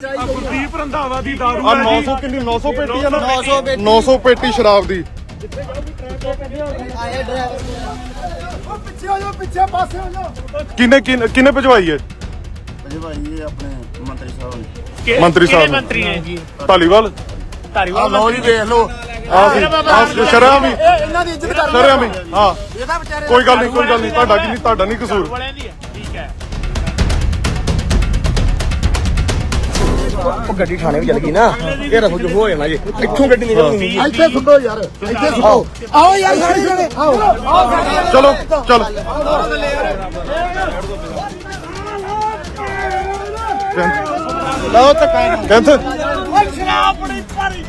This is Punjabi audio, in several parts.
ਆਹ ਗੁਰਦੀਪ ਰੰਧਾਵਾ ਦੀ ਦਾਰੂ ਆ ਹੈ ਜੀ। 900 ਕਿੰਨੀ? 900 ਪੇਟੀ ਆ ਨਾ? 900 ਪੇਟੀ। 900 ਪੇਟੀ ਸ਼ਰਾਬ ਦੀ। ਪਿੱਛੇ ਹੋ ਜਾਓ ਪਿੱਛੇ ਪਾਸੇ ਹੋ ਜਾਓ। ਕਿਨੇ ਕਿਨੇ ਭਜਵਾਈ ਹੈ? ਅਜੇ ਭਾਈ ਇਹ ਆਪਣੇ ਮੰਤਰੀ ਸਾਹਿਬ ਨੇ। ਮੰਤਰੀ ਸਾਹਿਬ ਕਿਹੜੇ ਨੇ। ਮੰਤਰੀ ਨੇ ਜੀ? ਢਾਲੀਵਾਲ ਆ ਧਾਰੀਵਾਲ ਲੋ ਜੀ ਦੇਖ ਲਓ। ਆ ਸੀ ਆ ਸ਼ਰਾਬ ਵੀ ਇਹ ਇਹਨਾਂ ਦੀ ਇੱਜ਼ਤ ਕਰ ਸ਼ਰਾਬ ਵੀ ਹਾਂ। ਇਹਦਾ ਵਿਚਾਰੇ ਕੋਈ ਗੱਲ ਨਹੀਂ ਕੋਈ ਗੱਲ ਨਹੀਂ। ਤੁਹਾਡਾ ਕੀ ਨਹੀਂ ਤੁਹਾਡਾ ਨਹੀਂ ਕਸੂਰ। ਵਾਲਿਆਂ ਦੀ ਹੈ ਠੀਕ ਹੈ। ਉਹ ਗੱਡੀ ਥਾਣੇ ਵੀ ਚਲ ਗਈ ਨਾ ਇਹ ਰਫੂ ਜੋ ਹੋ ਜਾਣਾ ਜੀ। ਇੱਥੋਂ ਗੱਡੀ ਨਿਕਲਣੀ ਇੱਥੇ ਸੁੱਟੋ ਯਾਰ ਇੱਥੇ ਸੁੱਟੋ ਆਓ। ਯਾਰ ਸਾਰੇ ਜਣੇ। ਆਓ। ਚਲੋ ਚਲ ਲਓ ਧੱਕਾ ਕਹਿੰਦੇ ਸ਼ਰਾਬ ਬੜੀ ਭਾਰੀ।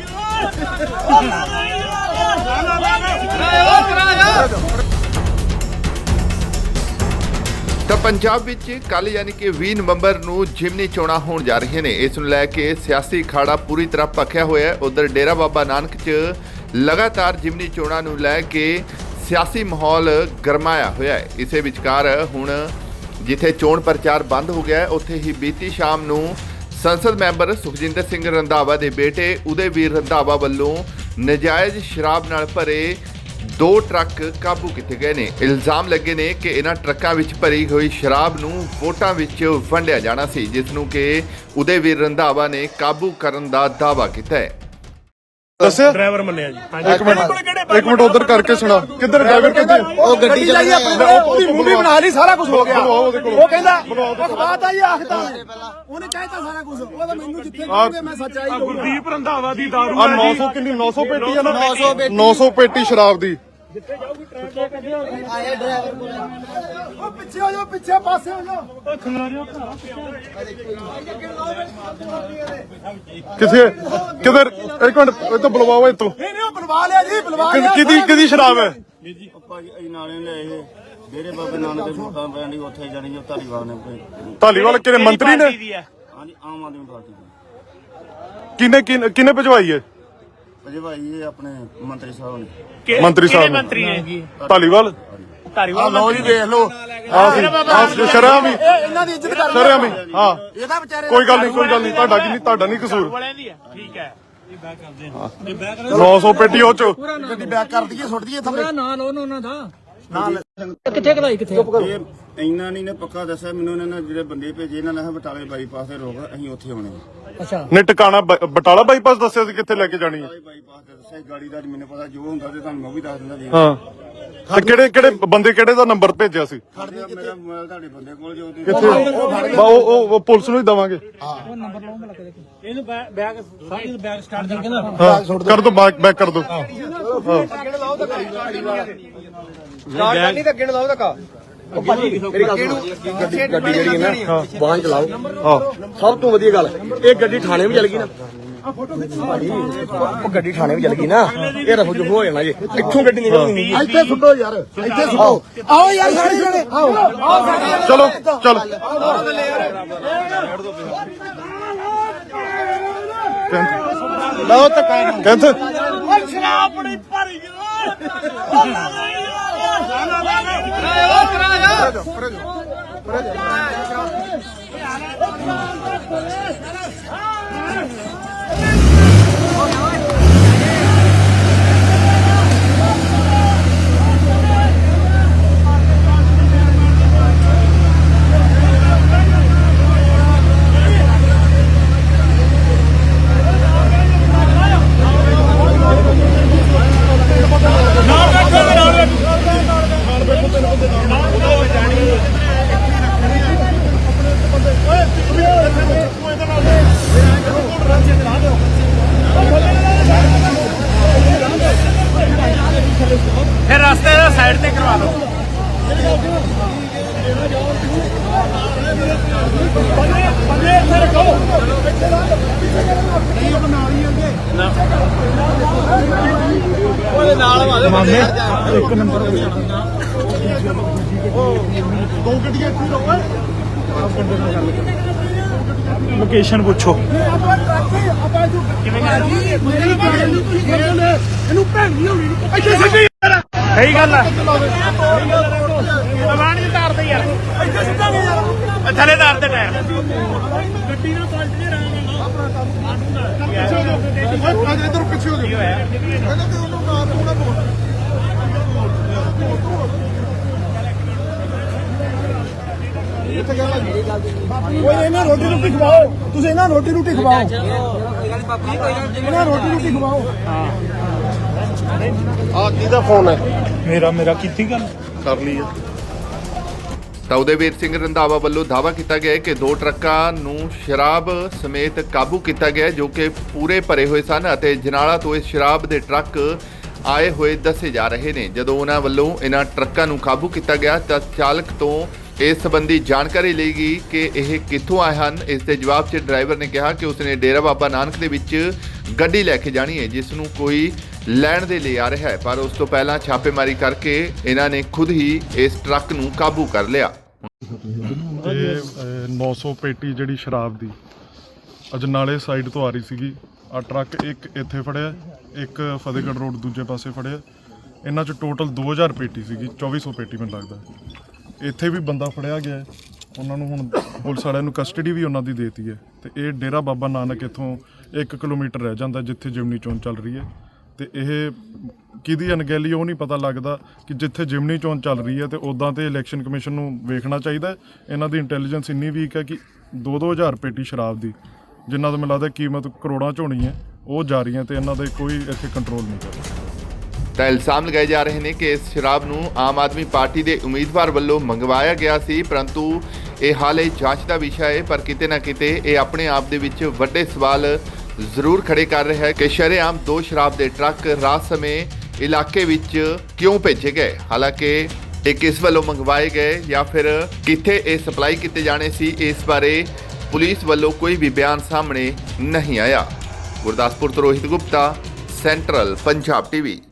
ਤਾਂ ਪੰਜਾਬ ਵਿੱਚ ਕੱਲ ਯਾਨੀ ਕਿ 20 ਨਵੰਬਰ ਨੂੰ ਜਿਮਨੀ ਚੋਣਾਂ ਹੋਣ ਜਾ ਰਹੀਆਂ ਨੇ। ਇਸ ਨੂੰ ਲੈ ਕੇ ਸਿਆਸੀ ਖਾੜਾ ਪੂਰੀ ਤਰ੍ਹਾਂ ਪੱਖਿਆ ਹੋਇਆ ਹੈ। ਉਧਰ ਡੇਰਾ ਬਾਬਾ ਨਾਨਕ 'ਚ ਲਗਾਤਾਰ ਜਿਮਨੀ ਚੋਣਾਂ ਨੂੰ ਲੈ ਕੇ ਸਿਆਸੀ ਮਾਹੌਲ ਗਰਮਾਇਆ ਹੋਇਆ ਹੈ। ਇਸੇ ਵਿਚਕਾਰ ਹੁਣ ਜਿੱਥੇ ਚੋਣ ਪ੍ਰਚਾਰ ਬੰਦ ਹੋ ਗਿਆ ਹੈ, ਉੱਥੇ ਹੀ ਬੀਤੀ ਸ਼ਾਮ ਨੂੰ ਸੰਸਦ ਮੈਂਬਰ ਸੁਖਜਿੰਦਰ ਸਿੰਘ ਰੰਧਾਵਾ ਦੇ ਬੇਟੇ ਉਦੈਵੀਰ ਰੰਧਾਵਾ ਵੱਲੋਂ ਨਜਾਇਜ਼ ਸ਼ਰਾਬ ਨਾਲ ਭਰੇ ਦੋ ਟਰੱਕ ਕਾਬੂ ਕੀਤੇ ਗਏ ਨੇ। ਇਲਜ਼ਾਮ ਲੱਗੇ ਨੇ ਕਿ ਇਹਨਾਂ ਟਰੱਕਾਂ ਵਿੱਚ ਭਰੀ ਹੋਈ ਸ਼ਰਾਬ ਨੂੰ ਵੋਟਾਂ ਵਿੱਚ ਵੰਡਿਆ ਜਾਣਾ ਸੀ, ਜਿਸ ਨੂੰ ਕਿ ਉਦੈਵੀਰ ਰੰਧਾਵਾ ਨੇ ਕਾਬੂ ਕਰਨ ਦਾ ਦਾਅਵਾ ਕੀਤਾ ਹੈ। ਦੱਸਿਆ? ਡਰਾਈਵਰ ਮੰਨਿਆ ਜੀ। ਇੱਕ ਮਿੰਟ। ਇੱਕ ਮਿੰਟ ਉਧਰ ਕਰਕੇ ਸੁਣਾ ਕਿੱਧਰ ਡਰਾਈਵਰ ਕਿੱਥੇ? ਉਹ ਗੱਡੀ ਚਲਾਈ ਆਪਣੀ ਉਹਦੀ ਮੂਵੀ ਬਣਾ ਲਈ ਸਾਰਾ ਕੁਝ ਹੋ ਗਿਆ। ਉਹ ਕਹਿੰਦਾ ਅਖਬਾਰ ਆ ਇਹ ਆਖਦਾ ਉਹਨੇ ਕਹਿਤਾ ਸਾਰਾ ਕੁਝ ਉਹ ਤਾਂ ਮੈਨੂੰ ਜਿੱਥੇ ਕਹੋਗੇ ਮੈਂ ਸੱਚਾਈ ਕਹੂੰਗਾ ਗੁਰਦੀਪ ਰੰਧਾਵਾ ਦੀ ਦਾਰੂ ਆ ਹੈ ਜੀ। 900 ਕਿੰਨੀ 900 ਪੇਟੀ ਆ ਨਾ? 900 ਪੇਟੀ। 900 ਪੇਟੀ ਸ਼ਰਾਬ ਦੀ ਉਹ ਪਿੱਛੇ ਹੋ ਜਾਓ ਪਿੱਛੇ ਪਾਸੇ ਹੋ ਜਾਓ। ਕਿੱਥੇ? ਕਿੱਧਰ? ਇੱਕ ਮਿੰਟ ਇਹ ਤਾਂ ਬੁਲਵਾਓ ਇੱਥੋਂ। ਨਹੀਂ ਨਹੀਂ ਉਹ ਬੁਲਵਾ ਲਿਆ ਜੀ ਬੁਲਵਾ ਲਿਆ ਕਿਹਦੀ ਕਿਹਦੀ ਸ਼ਰਾਬ ਹੈ? ਉਹ ਭਾਜੀ ਅਸੀਂ ਨਾਲੇ ਲੈ ਇਹ। ਡੇਰੇ ਬਾਬੇ ਨਾਨਕ ਦੇ ਵੋਟਾਂ ਪੈਣ ਦੀ ਉੱਥੇ ਜਾਣੀ ਉਹ ਧਾਰੀਵਾਲ ਨੇ ਭੇਜੀ। ਢਾਲੀਵਾਲ ਕਿਹੜੇ ਮੰਤਰੀ ਨੇ? ਹਾਂਜੀ ਆਮ ਆਦਮੀ ਪਾਰਟੀ ਦੇ। ਕਿਨੇ ਕਿਨੇ ਭਜਵਾਈ ਹੈ? ਅਜੇ ਭਾਈ ਇਹ ਆਪਣੇ ਮੰਤਰੀ ਸਾਹਿਬ ਨੇ। ਕਿ- ਮੰਤਰੀ ਸਾਹਿਬ ਕਿਹੜੇ ਨੇ। ਮੰਤਰੀ ਨੇ ਜੀ? ਢਾਲੀਵਾਲ ਆ ਧਾਰੀਵਾਲ ਲੋ ਜੀ ਦੇਖ ਲਓ। ਆ ਸੀ ਆ ਸ਼ਰਾਬ ਵੀ ਇਹ ਇਹਨਾਂ ਦੀ ਇੱਜ਼ਤ ਕਰ ਸ਼ਰਾਬ ਵੀ ਹਾਂ। ਇਹਦਾ ਵਿਚਾਰੇ ਕੋਈ ਗੱਲ ਨਹੀਂ ਕੋਈ ਗੱਲ ਨਹੀਂ ਤੁਹਾਡਾ ਕੀ ਨਹੀਂ ਤੁਹਾਡਾ ਨਹੀਂ ਕਸੂਰ। ਵਾਲਿਆਂ ਦੀ ਹੈ ਠੀਕ ਹੈ। 900 ਪੇਟੀ ਉਹ ਚ। ਗੱਡੀ ਬੈਕ ਕਰ ਦਈਏ ਸੁੱਟ ਦਈਏ ਥੱਲੇ। ਇਹ ਇੰਨਾ ਨਹੀਂ ਨੇ ਪੱਕਾ ਦੱਸਿਆ ਮੈਨੂੰ ਇਹਨਾਂ ਨੇ ਜਿਹੜੇ ਬੰਦੇ ਭੇਜੇ ਇਹਨਾਂ ਨੇ ਕਿਹਾ ਬਟਾਲੇ ਬਾਈਪਾਸ ਤੇ ਰੋਕ ਅਸੀਂ ਉੱਥੇ ਆਉਣੇ ਆ। ਨੇ ਟਿਕਾਣਾ ਬ- ਬਟਾਲਾ ਬਾਈਪਾਸ ਦੱਸਿਆ ਸੀ ਕਿੱਥੇ ਲੈ ਕੇ ਜਾਣੀ ਹੈ ਬਟਾਲੇ ਬਾਈਪਾਸ ਤੇ ਦੱਸਿਆ ਗਾੜੀ ਦਾ ਮੈਨੂੰ ਪਤਾ ਜੋ ਹੁੰਦਾ ਤੇ ਤੁਹਾਨੂੰ ਮੈਂ ਵੀ ਦੱਸ ਦਿੰਦਾ ਜੀ ਹਾਂ। ਤੇ ਕਿਹੜੇ ਕਿਹੜੇ ਬੰਦੇ ਕਿਹੜੇ ਦਾ ਨੰਬਰ ਭੇਜਿਆ ਸੀ? ਮੇਰਾ ਮੋਬਾਈਲ ਤੁਹਾਡੇ ਬੰਦੇ ਕੋਲ ਜੋ ਤੁਸੀਂ ਕਿੱਥੇ? ਬਾ ਉਹ ਉਹ- ਉਹ ਪੁਲਿਸ ਨੂੰ ਹੀ ਦਵਾਂਗੇ। ਇਹਨੂੰ ਬੈਗ ਸਾਡੀ ਬੈਗ ਸਟਾਰਟ ਕਰਕੇ ਨਾ? ਹਾਂ ਕਰ ਦੋ ਬੈਕ ਬੈਕ ਕਰ ਦੋ। ਸਟਾਰਟ ਨਹੀਂ ਤਾਂ ਅੱਗੇ ਨੂੰ ਲਾਓ ਧੱਕਾ। ਮੇਰੀ ਗੱਲ ਸੁਣੋ ਗੱਡੀ ਗੱਡੀ ਜਿਹੜੀ ਹੈ ਨਾ ਵਾਹਨ ਚਲਾਓ ਸਭ ਤੋਂ ਵਧੀਆ ਗੱਲ ਇਹ ਗੱਡੀ ਥਾਣੇ ਵੀ ਚਲ ਗਈ ਨਾ। ਉਹ ਗੱਡੀ ਥਾਣੇ ਵੀ ਚਲ ਗਈ ਨਾ। ਇਹ ਰਫੂ ਜੋ ਹੋ ਜਾਣਾ ਜੀ। ਇੱਥੋਂ ਗੱਡੀ ਨਿਕਲਣੀ ਇੱਥੇ ਸੁੱਟੋ ਯਾਰ। ਇੱਥੇ ਸੁੱਟੋ। ਆਓ। ਯਾਰ ਸਾਰੇ ਜਣੇ। ਆਓ। ਚਲੋ ਚਲ ਲਓ ਧੱਕਾ ਕਹਿੰਦੇ ਸ਼ਰਾਬ ਬੜੀ ਭਾਰੀ ਫਿਰ ਲੋਕੇਸ਼ਨ ਪੁੱਛੋ। ਕਿਵੇਂ ਇਹਨੂੰ ਭੈਣ ਨਹੀਂ ਹੋਣੀ ਇੱਥੇ ਸਿੱਧੀ ਸਹੀ ਗੱਲ ਹੈ ਅਵਾਨ ਜੀ ਤਾਰ ਤੇ ਯਾਰ। ਇੱਥੇ ਸਿੱਧਾ ਨਹੀਂ ਯਾਰ ਥੱਲੇ ਤਾਰ ਤੇ ਟਾਇਰ। ਗੱਡੀ ਨਾਲ ਪਲਟ ਨਹੀਂ ਰਹਾ ਪਿੱਛੇ ਹੋ ਜਾਓ ਓਏ ਇਧਰ ਪਿੱਛੇ ਹੋ ਜਾਓ ਪਹਿਲਾਂ ਤੇ ਉਹਨੂੰ ਮਾਰ ਥੋੜਾ ਬੋਲ ਓਏ ਇਹਨਾਂ ਰੋਟੀ ਰੋਟੀ ਖਵਾਓ। ਤੁਸੀਂ ਇਹਨਾਂ ਰੋਟੀ ਰੋਟੀ ਖਵਾਓ। ਇਹਨਾਂ ਰੋਟੀ ਰੋਟੀ ਖਵਾਓ। ਆ ਕਿਹਦਾ ਫੋਨ ਹੈ? ਮੇਰਾ ਮੇਰਾ ਕੀਤੀ ਗੱਲ? ਕਰ ਲਈ ਹੈ ਤਾਂ ਉਦੇਵੀਰ ਸਿੰਘ ਰੰਧਾਵਾ ਵੱਲੋਂ ਦਾਅਵਾ ਕੀਤਾ ਗਿਆ ਹੈ ਕਿ ਦੋ ਟਰੱਕਾਂ ਨੂੰ ਸ਼ਰਾਬ ਸਮੇਤ ਕਾਬੂ ਕੀਤਾ ਗਿਆ ਜੋ ਕਿ ਪੂਰੇ ਭਰੇ ਹੋਏ ਸਨ ਅਤੇ ਜਨਾਲਾ ਤੋਂ ਇਸ ਸ਼ਰਾਬ ਦੇ ਟਰੱਕ ਆਏ ਹੋਏ ਦੱਸੇ ਜਾ ਰਹੇ ਨੇ। ਜਦੋਂ ਉਹਨਾਂ ਵੱਲੋਂ ਇਹਨਾਂ ਟਰੱਕਾਂ ਨੂੰ ਕਾਬੂ ਕੀਤਾ ਗਿਆ ਤਾਂ ਚਾਲਕ ਤੋਂ ਇਸ ਸੰਬੰਧੀ ਜਾਣਕਾਰੀ ਲਈ ਗਈ ਕਿ ਇਹ ਕਿੱਥੋਂ ਆਏ ਹਨ। ਇਸ ਦੇ ਜਵਾਬ 'ਚ ਡਰਾਈਵਰ ਨੇ ਕਿਹਾ ਕਿ ਉਸਨੇ ਡੇਰਾ ਬਾਬਾ ਨਾਨਕ ਦੇ ਵਿੱਚ ਗੱਡੀ ਲੈ ਕੇ ਜਾਣੀ ਹੈ, ਜਿਸ ਨੂੰ ਕੋਈ ਲੈਣ ਦੇ ਲਈ ਆ ਰਿਹਾ ਹੈ। ਪਰ ਉਸ ਤੋਂ ਪਹਿਲਾਂ ਛਾਪੇਮਾਰੀ ਕਰਕੇ ਇਹਨਾਂ ਨੇ ਖੁਦ ਹੀ ਇਸ ਟਰੱਕ ਨੂੰ ਕਾਬੂ ਕਰ ਲਿਆ। ਤੇ ਅਹ, 900 ਪੇਟੀ ਜਿਹੜੀ ਸ਼ਰਾਬ ਦੀ। ਅਜਨਾਲੇ ਸਾਈਡ ਤੋਂ ਆ ਰਹੀ ਸੀਗੀ। ਆ ਟਰੱਕ ਇੱਕ ਇੱਥੇ ਫੜਿਆ ਇੱਕ ਫਤਿਹਗੜ੍ਹ ਰੋਡ ਦੂਜੇ ਪਾਸੇ ਫੜਿਆ। ਇਹਨਾਂ ਚ ਟੋਟਲ 2000 ਪੇਟੀ ਸੀਗੀ 2400 ਪੇਟੀ ਮੈਨੂੰ ਲੱਗਦਾ। ਇੱਥੇ ਵੀ ਬੰਦਾ ਫੜਿਆ ਗਿਆ ਹੈ। ਉਹਨਾਂ ਨੂੰ ਹੁਣ ਪੁਲਿਸ ਵਾਲਿਆਂ ਨੂੰ ਕਸਟਡੀ ਵੀ ਉਹਨਾਂ ਦੀ ਦੇਤੀ ਹੈ। ਤੇ ਇਹ ਡੇਰਾ ਬਾਬਾ ਨਾਨਕ ਇੱਥੋਂ 1 ਕਿਲੋਮੀਟਰ ਰਹਿ ਜਾਂਦਾ ਜਿੱਥੇ ਜਿਮਨੀ ਚੋਣ ਚੱਲ ਰਹੀ ਹੈ। ਤੇ ਇਹ ਕਿਹਦੀ ਅਣਗਹਿਲੀ ਉਹ ਨਹੀਂ ਪਤਾ ਲੱਗਦਾ ਕਿ ਜਿੱਥੇ ਜਿਮਨੀ ਚੋਣ ਚੱਲ ਰਹੀ ਹੈ ਤੇ ਉਦਾਂ ਤੇ ਇਲੈਕਸ਼ਨ ਕਮਿਸ਼ਨ ਨੂੰ ਵੇਖਣਾ ਚਾਹੀਦਾ ਇਹਨਾਂ ਦੀ ਇੰਟੈਲੀਜੈਂਸ ਇੰਨੀ ਵੀਕ ਹੈ ਕਿ 2-2000 ਪੇਟੀ ਸ਼ਰਾਬ ਦੀ, ਜਿਨ੍ਹਾਂ ਦਾ ਮੈਨੂੰ ਲੱਗਦਾ ਕੀਮਤ ਕਰੋੜਾਂ ਚ ਹੋਣੀ ਹੈ, ਉਹ ਜਾ ਰਹੀਆਂ ਤੇ ਇਹਨਾਂ ਦੇ ਕੋਈ ਇੱਥੇ ਕੰਟਰੋਲ ਨਹੀਂ ਕਰ ਰਿਹਾ ਤਾਂ ਇਲਜ਼ਾਮ ਲਗਾਏ ਜਾ ਰਹੇ ਨੇ ਕਿ ਇਸ ਸ਼ਰਾਬ ਨੂੰ ਆਮ ਆਦਮੀ ਪਾਰਟੀ ਦੇ ਉਮੀਦਵਾਰ ਵੱਲੋਂ ਮੰਗਵਾਇਆ ਗਿਆ ਸੀ, ਪਰੰਤੂ ਇਹ ਹਾਲੇ ਜਾਂਚ ਦਾ ਵਿਸ਼ਾ ਹੈ, ਪਰ ਕਿਤੇ ਨਾ ਕਿਤੇ ਇਹ ਆਪਣੇ ਆਪ ਦੇ ਵਿੱਚ ਵੱਡੇ ਸਵਾਲ ਜ਼ਰੂਰ ਖੜੇ ਕਰ ਰਿਹਾ ਹੈ ਕਿ ਸ਼ਰੇਆਮ ਦੋ ਸ਼ਰਾਬ ਦੇ ਟਰੱਕ ਰਾਤ ਸਮੇਂ ਇਲਾਕੇ ਵਿੱਚ ਕਿਉਂ ਭੇਜੇ ਗਏ? ਹਾਲਾਂਕਿ ਇਹ ਕਿਸ ਵੱਲੋਂ ਮੰਗਵਾਏ ਗਏ ਜਾਂ ਫਿਰ ਕਿੱਥੇ ਇਹ ਸਪਲਾਈ ਕੀਤੇ ਜਾਣੇ ਸੀ, ਇਸ ਬਾਰੇ ਪੁਲਿਸ ਵੱਲੋਂ ਕੋਈ ਵੀ ਬਿਆਨ ਸਾਹਮਣੇ ਨਹੀਂ ਆਇਆ। ਗੁਰਦਾਸਪੁਰ ਤੋਂ ਰੋਹਿਤ ਗੁਪਤਾ, ਸੈਂਟਰਲ ਪੰਜਾਬ ਟੀਵੀ।